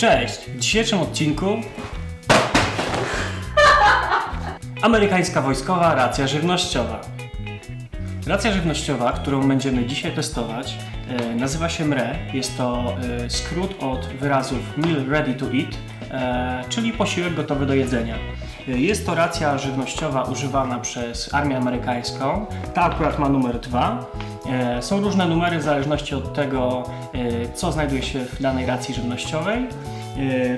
Cześć! W dzisiejszym odcinku amerykańska wojskowa racja żywnościowa. Racja żywnościowa, którą będziemy dzisiaj testować, e, nazywa się MRE. Jest to e, skrót od wyrazów Meal Ready to Eat, e, czyli posiłek gotowy do jedzenia. Jest to racja żywnościowa używana przez armię amerykańską. Ta akurat ma numer 2. Są różne numery w zależności od tego, e, co znajduje się w danej racji żywnościowej. E,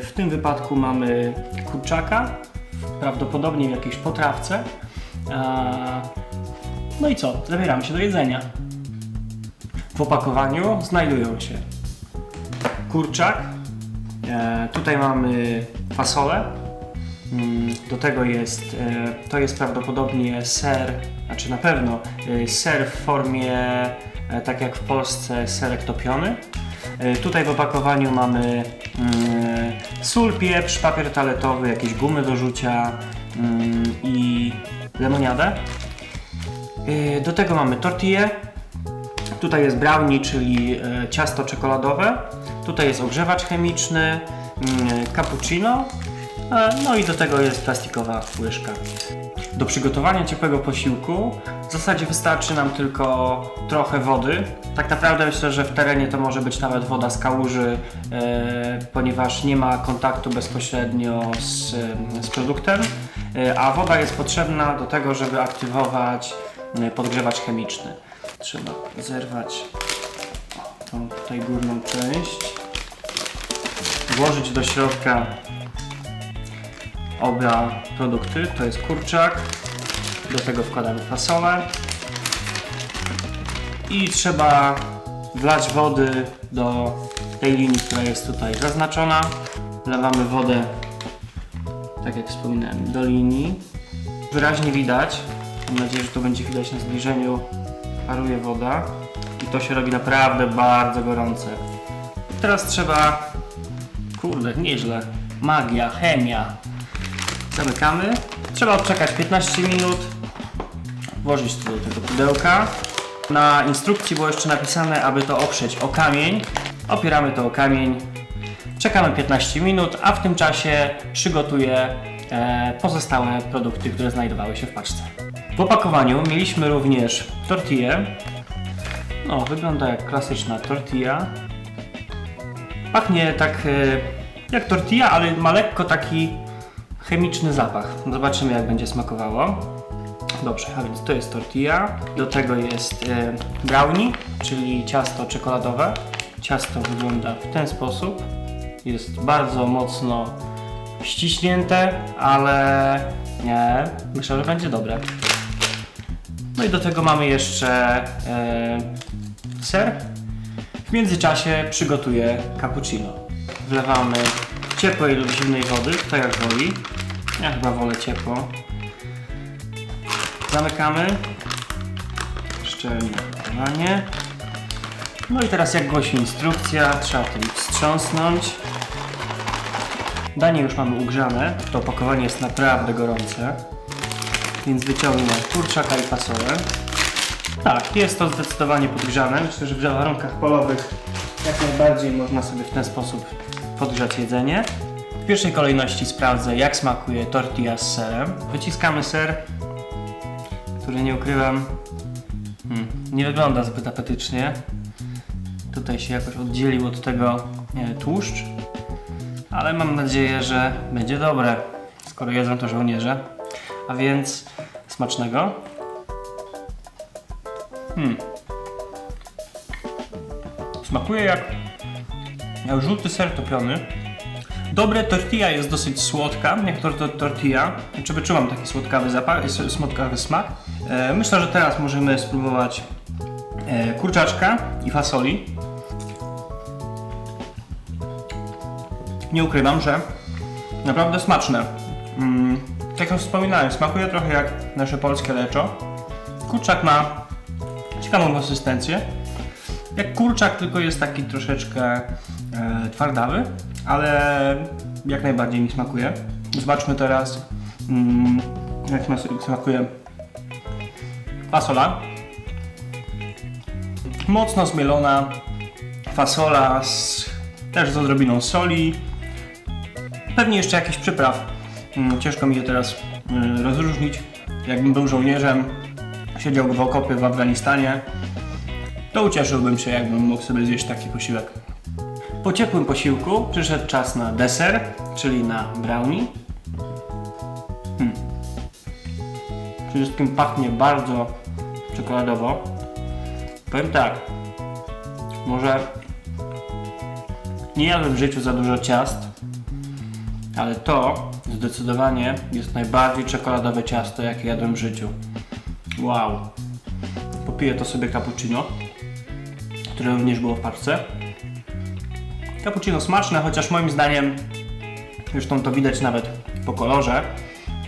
W tym wypadku mamy kurczaka, prawdopodobnie w jakiejś potrawce. No i co? Zabieramy się do jedzenia. W opakowaniu znajdują się kurczak, e, tutaj mamy fasolę, do tego jest, e, to jest prawdopodobnie ser, znaczy na pewno e, ser w formie, e, tak jak w Polsce, serek topiony. Tutaj w opakowaniu mamy mm, sól, pieprz, papier toaletowy, jakieś gumy do rzucia mm, i lemoniadę. Do tego mamy tortillę. Tutaj jest brownie, czyli ciasto czekoladowe. Tutaj jest ogrzewacz chemiczny, mm, cappuccino. E, No i do tego jest plastikowa łyżka. Do przygotowania ciepłego posiłku w zasadzie wystarczy nam tylko trochę wody. Tak naprawdę myślę, że w terenie to może być nawet woda z kałuży, e, ponieważ nie ma kontaktu bezpośrednio z, z produktem, e, a woda jest potrzebna do tego, żeby aktywować e, podgrzewacz chemiczny. Trzeba zerwać tą tutaj górną część, włożyć do środka oba produkty, to jest kurczak, do tego wkładamy fasolę i trzeba wlać wody do tej linii, która jest tutaj zaznaczona. Wlewamy wodę, tak jak wspominałem, do linii. Wyraźnie widać, mam nadzieję, że to będzie widać na zbliżeniu, paruje woda i to się robi naprawdę bardzo gorące. Teraz trzeba, kurde, nieźle, magia, chemia, Zamykamy. Trzeba odczekać 15 minut. Włożyć to do tego pudełka. Na instrukcji było jeszcze napisane, aby to oprzeć o kamień. Opieramy to o kamień. Czekamy 15 minut, a w tym czasie przygotuję e, pozostałe produkty, które znajdowały się w paczce. W opakowaniu mieliśmy również tortillę. No, wygląda jak klasyczna tortilla. Pachnie tak e, jak tortilla, ale ma lekko taki chemiczny zapach. Zobaczymy jak będzie smakowało. Dobrze, a więc to jest tortilla. Do tego jest e, brownie, czyli ciasto czekoladowe. Ciasto wygląda w ten sposób. Jest bardzo mocno ściśnięte, ale nie, myślę, że będzie dobre. No i do tego mamy jeszcze e, ser. W międzyczasie przygotuję cappuccino. Wlewamy ciepłej lub zimnej wody, tak jak woli. Ja chyba wolę ciepło. Zamykamy. Szczelnie opakowanie. No i teraz jak głosi instrukcja, trzeba tym wstrząsnąć. Danie już mamy ugrzane, to opakowanie jest naprawdę gorące. Więc wyciągnę kurczaka i fasolę. Tak, jest to zdecydowanie podgrzane. Myślę, że w warunkach polowych jak najbardziej można sobie w ten sposób podgrzać jedzenie. W pierwszej kolejności sprawdzę, jak smakuje tortilla z serem. Wyciskamy ser, który nie ukrywam, hmm, nie wygląda zbyt apetycznie. Tutaj się jakoś oddzielił od tego nie, tłuszcz, ale mam nadzieję, że będzie dobre, skoro jedzą to żołnierze. A więc smacznego. Hmm. Smakuje jak, jak żółty ser topiony. Dobre tortilla jest dosyć słodka, jak to, to tortilla. Znaczy wyczułam taki słodkawy zapach, słodkawy smak. E, myślę, że teraz możemy spróbować e, kurczaczka i fasoli. Nie ukrywam, że naprawdę smaczne. Mm, tak jak wspominałem, smakuje trochę jak nasze polskie leczo. Kurczak ma ciekawą konsystencję. Jak kurczak, tylko jest taki troszeczkę e, twardawy, ale jak najbardziej mi smakuje. Zobaczmy teraz, mm, jak sma- smakuje fasola. Mocno zmielona fasola z, też z odrobiną soli, Pewnie jeszcze jakiś przypraw. Mm, Ciężko mi je teraz y, rozróżnić. Jakbym był żołnierzem, siedział w okopie w Afganistanie, to ucieszyłbym się, jakbym mógł sobie zjeść taki posiłek. Po ciepłym posiłku przyszedł czas na deser, czyli na brownie. Hmm. Przede wszystkim pachnie bardzo czekoladowo. Powiem tak, może nie jadłem w życiu za dużo ciast, ale to zdecydowanie jest najbardziej czekoladowe ciasto, jakie jadłem w życiu. Wow. Popiję to sobie cappuccino, które również było w parce. Cappuccino smaczne, chociaż moim zdaniem, zresztą to widać nawet po kolorze,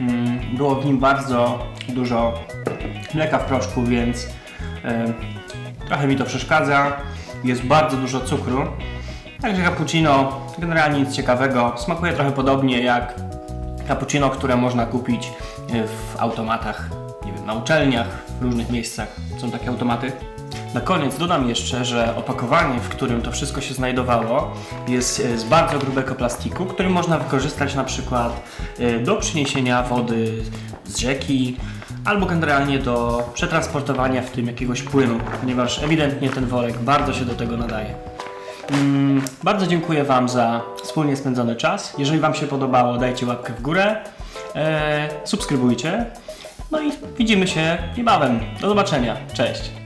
mm, było w nim bardzo dużo mleka w proszku, więc e, trochę mi to przeszkadza. Jest bardzo dużo cukru. Także cappuccino generalnie nic ciekawego. Smakuje trochę podobnie jak cappuccino, które można kupić e, w automatach, nie wiem, na uczelniach, w różnych miejscach są takie automaty. Na koniec dodam jeszcze, że opakowanie, w którym to wszystko się znajdowało, jest e, z bardzo grubego plastiku, który można wykorzystać na przykład e, do przyniesienia wody z rzeki, albo generalnie do przetransportowania w tym jakiegoś płynu, ponieważ ewidentnie ten worek bardzo się do tego nadaje. Mm, bardzo dziękuję Wam za wspólnie spędzony czas. Jeżeli Wam się podobało, dajcie łapkę w górę, e, subskrybujcie. No i widzimy się niebawem. Do zobaczenia. Cześć.